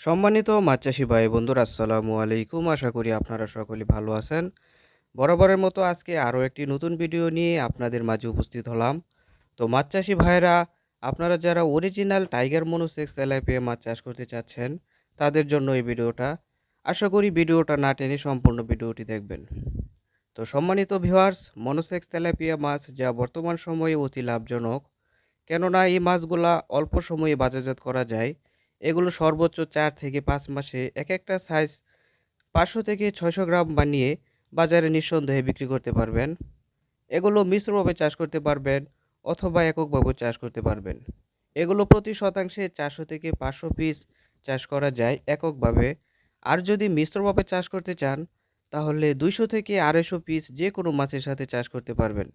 সম্মানিত মাছ চাষি ভাই বন্ধুরা, আসসালামু আলাইকুম। আশা করি আপনারা সকলে ভালো আছেন। বরাবরের মতো আজকে আরও একটি নতুন ভিডিও নিয়ে আপনাদের মাঝে উপস্থিত হলাম। তো মাছ চাষি ভাইরা আপনারা যারা অরিজিনাল টাইগার মনোসেক্স এলাইপিএ মাছ চাষ করতে চাচ্ছেন, তাদের জন্য এই ভিডিওটা। আশা করি ভিডিওটা না টেনে সম্পূর্ণ ভিডিওটি দেখবেন। তো সম্মানিত ভিউয়ার্স মনোসেক্স তেলাপিয়া মাছ যা বর্তমান সময়ে অতি লাভজনক। কেননা এই মাছগুলা অল্প সময়ে বাজারজাত করা যায়। এগুলো সর্বোচ্চ চার থেকে পাঁচ মাসে এক একটা সাইজ পাঁচশো থেকে ছয়শো গ্রাম বানিয়ে বাজারে নিঃসন্দেহে বিক্রি করতে পারবেন। এগুলো মিশ্রভাবে চাষ করতে পারবেন অথবা এককভাবে চাষ করতে পারবেন। এগুলো প্রতি শতাংশে চারশো থেকে পাঁচশো পিস চাষ করা যায় এককভাবে। আর যদি মিশ্রভাবে চাষ করতে চান, তাহলে দুইশো থেকে আড়াইশো পিস যে কোনো মাছের সাথে চাষ করতে পারবেন।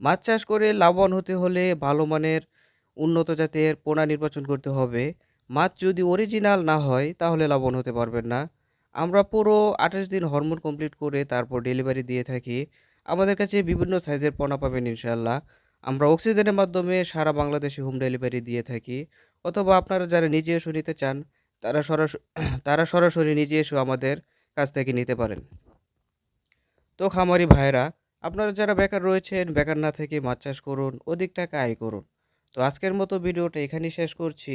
মাছ চাষ করে লাভবান হতে হলে ভালো মানের উন্নত জাতের পোনা নির্বাচন করতে হবে। মাছ যদি অরিজিনাল না হয়, তাহলে লাভবান হতে পারবেন না। আমরা পুরো আঠাশ দিন হরমোন কমপ্লিট করে তারপর ডেলিভারি দিয়ে থাকি। আমাদের কাছে বিভিন্ন সাইজের পোনা পাবেন ইনশাল্লাহ আমরা অক্সিজেনের মাধ্যমে সারা বাংলাদেশে হোম ডেলিভারি দিয়ে থাকি। অথবা আপনারা যারা নিজে এসে নিতে চান, তারা সরাসরি তারা সরাসরি নিজে এসে আমাদের কাছ থেকে নিতে পারেন। তো খামারি ভাইরা আপনারা যারা বেকার রয়েছেন, বেকার না থেকে মাছ চাষ করুন, অধিক টাকা আয় করুন। তো আজকের মতো ভিডিওটা এখানেই শেষ করছি।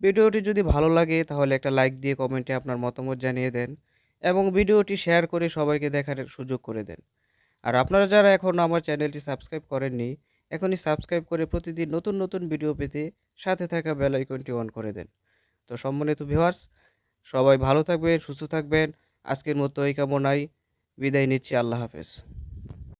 ভিডিওটি যদি ভালো লাগে তাহলে একটা লাইক দিয়ে কমেন্টে আপনার মতামত জানিয়ে দেন এবং ভিডিওটি শেয়ার করে সবাইকে দেখার সুযোগ করে দেন। আর আপনারা যারা এখন আমার চ্যানেলটি সাবস্ক্রাইব করেননি, এখনই সাবস্ক্রাইব করে প্রতিদিন নতুন নতুন ভিডিও পেতে সাথে থাকা বেল আইকনটি অন করে দেন। তো সম্মানিত ভিউয়ার্স, সবাই ভালো থাকবেন, সুস্থ থাকবেন। আজকের মতো এই কামনায় বিদায় নিচ্ছি। আল্লাহ হাফেজ।